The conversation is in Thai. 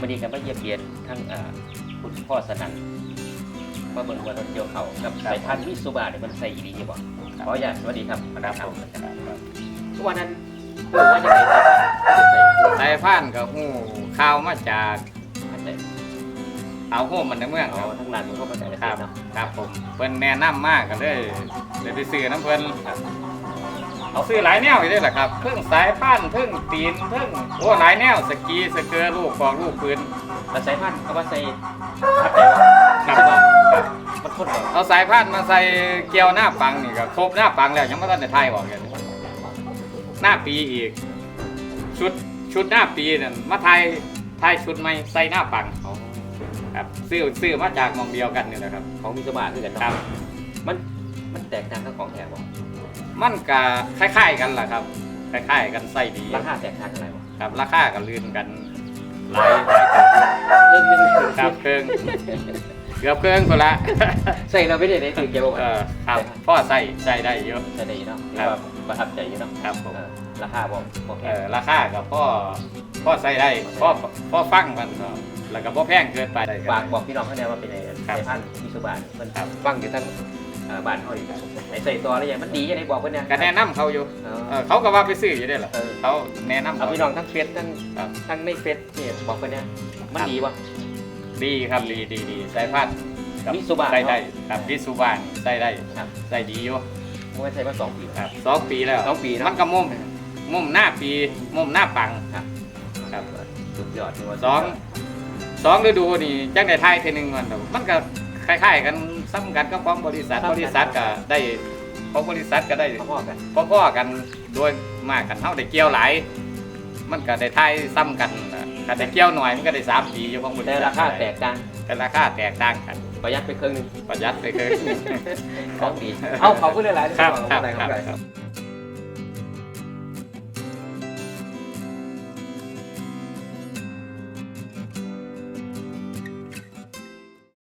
วันนี้ก็มาเยี่ยมเยียนทั้งอ่าคุณพ่อสนั่นมาเบิ่งว่ารถเกี่ยวเขากับสายพันธุ์มิซูบะเนี่ยมันใส่อีดีอยู่บ่ขออนุญาตสวัสดีครับครับผมทุกวันนั้นเออว่าจะไปใส่สายพันธุ์กับหูข่าวมาจากใส่เอาโฮมมันในเมืองคเอารับทั้งร้านมันก็มาใส่ครับเนาะครับผมเพิ่นแนะนำมากกันเลยเลยไปซื้อน้ำเพิ่นครับ เอาซื้อหลายแนวอยู่ด้วยแหละครับเครื่งสายพันธุ์เครื่งตีนเครื่งโอ้หลายแนวสกีสเกอร์ลูกฟองลูกปืนแล้วสายพันธุ์เอามาใส่พัดแต่ว่าครับครับมันคนเรอเอาสายพันธุ์มาใส่เกี่ยวหน้าปังนี่ก็ครบหน้าปังแล้วยังไม่ทันได้ไทยบอกกันหน้าปีอีก ชุดชุดหน้าปีนั่นมาไทยไทยชุดใหม่ใส่หน้าปังครับซื้อซื้อมาจากมองเดียวกันนี่แหละครับ ของมิซูบะคือกันครันาะบมัน มันแตกต่างกับของแถมบ่มันก็คล้ายๆกันแหละครับคล้ายๆกันใส่ดีราคาแตกต่างกันอะไรบ่ครับราคาก็ลื่นกันหลายหลายตัวเรื่องนึงครับเครื่องเกือบเครื่องคนละใส่เราไม่ได้ในถึงเกี่ยวกับเออครับพ่อใส่ใส่ได้เยอะใส่ได้อยู่เนาะครับว่าประทับใจอยู่เนาะครับผมเออราคาบ่บ่แพเองอราคากับพ่อพ่อใส่ได้พ่อพ่อฟังมันก็แล้วก็พ่อแพงเกินไปฝากบอกพี่น้องเขาแน่ว่าเป็นไงครับสายพันธุ์มิซูบะมันครับฟังอยู่ทั้งเอ่อบ้านเขาอยู่ไหนใส่ตัวแล้วยังมันดียังไงบอกเพิ่นเนี่ยก็แนะนำเขาอยู่เออเออเขาก็ว่าไปซื้ออยู่ได้หรอเออเขาแนะนำเอาเขา พี่น้องทั้งเฟซทั้งครับ ทั้งในเฟซเนี่ยบอกเพิ่นเนี่ยมันดีป่ะดีครับดีดีดีสายพันธุ์กับมิซูบะใส่ได้ครับมิซูบานใส่ได้ครับใส่ดีอยู่มันใส่มาสองปีครับสองปีแล้วสองปีเนอะ มันก็มุ่มมุ่มหน้าปีมุ่มหน้าปัง ครับครับสุดยอดที่ว่าสองสองฤดูนี่จังได้ทายเทอหนึงมันมันก็ คล้ายๆ กันซ้ำกันก็ของบริษัทบริษัทก็ได้ของบริษัทก็ได้พ่อๆกันพ่อๆกันโดยมากกันเท่าได้เกี่ยวหลาย มันก็ได้ทายซ้ำกันน่ะก็ได้เกี่ยวหน่อยมันก็ได้สามปีอยู่ของบริแต่ษัทราคาแตกต่างแต่ราคาแตกต่างกันประหยัดไปครึ่งหนึงประหยัดไปเลยของดีเอาขอบคุณหลายๆที่ครับบอกครับอะไรครับครับครับ